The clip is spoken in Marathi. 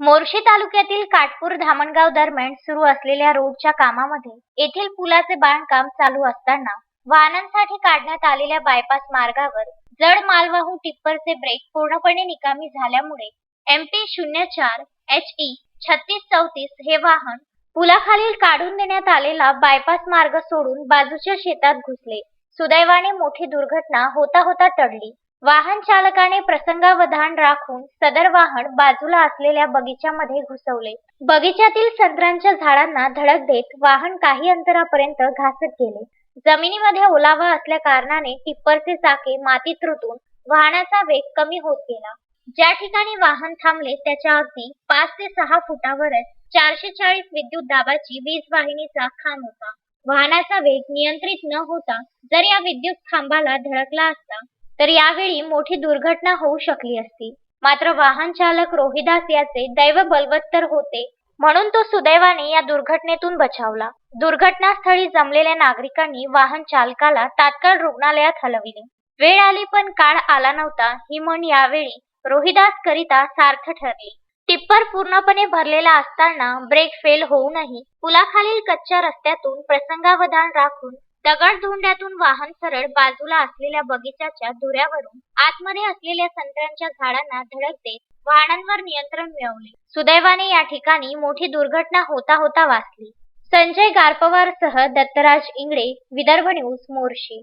मोर्शी तालुक्यातील काटपूर धामणगाव दरम्यान सुरू असलेल्या रोडच्या कामामध्ये येथील पुलाचे बांधकाम चालू असताना वाहनांसाठी काढण्यात आलेल्या बायपास मार्गावर जड मालवाहू टिप्परचे ब्रेक पूर्णपणे निकामी झाल्यामुळे एम पी शून्य चार एच ई छत्तीस चौतीस हे वाहन पुलाखालील काढून देण्यात आलेला बायपास मार्ग सोडून बाजूच्या शेतात घुसले. सुदैवाने मोठी दुर्घटना होता होता टळली. वाहन चालकाने प्रसंगावधान राखून सदर वाहन बाजूला असलेल्या बगीच्यामध्ये घुसवले. बगीच्यातील संत्र्यांच्या झाडांना धडक देत वाहन काही अंतरापर्यंत घासत गेले. जमिनीमध्ये ओलावा असल्या कारणाने टिप्परचे चाके मातीत रुतून वाहनाचा वेग कमी होत गेला. ज्या ठिकाणी वाहन थांबले त्याच्या अगदी पाच ते सहा फुटावरच चारशे चाळीस विद्युत दाबाची वीज वाहिनीचा खांब होता. वाहनाचा वेग नियंत्रित न होता जर या विद्युत खांबाला धडकला असता तर यावेळी मोठी दुर्घटना होऊ शकली असती. मात्र वाहन चालक रोहिदास याचे दैव बलवत्तर होते म्हणून तो सुदैवाने या दुर्घटनेतून बचावला. दुर्घटनास्थळी जमलेल्या नागरिकांनी वाहन चालकाला तात्काळ रुग्णालयात हलविले. वेळ आली पण काळ आला नव्हता ही म्हण यावेळी रोहिदास करिता सार्थ ठरली. टिप्पर पूर्णपणे भरलेला असताना ब्रेक फेल होऊनही पुलाखालील कच्च्या रस्त्यातून प्रसंगावधान राखून दगड धोंड्यातून वाहन सरळ बाजूला असलेल्या बगीचाच्या धुऱ्यावरून आतमध्ये असलेल्या संत्र्यांच्या झाडांना धडक देत वाहनांवर नियंत्रण मिळवले. सुदैवाने या ठिकाणी मोठी दुर्घटना होता होता वाचली. संजय गारपवारसह दत्तराज इंगळे विदर्भ न्यूज मोर्शी.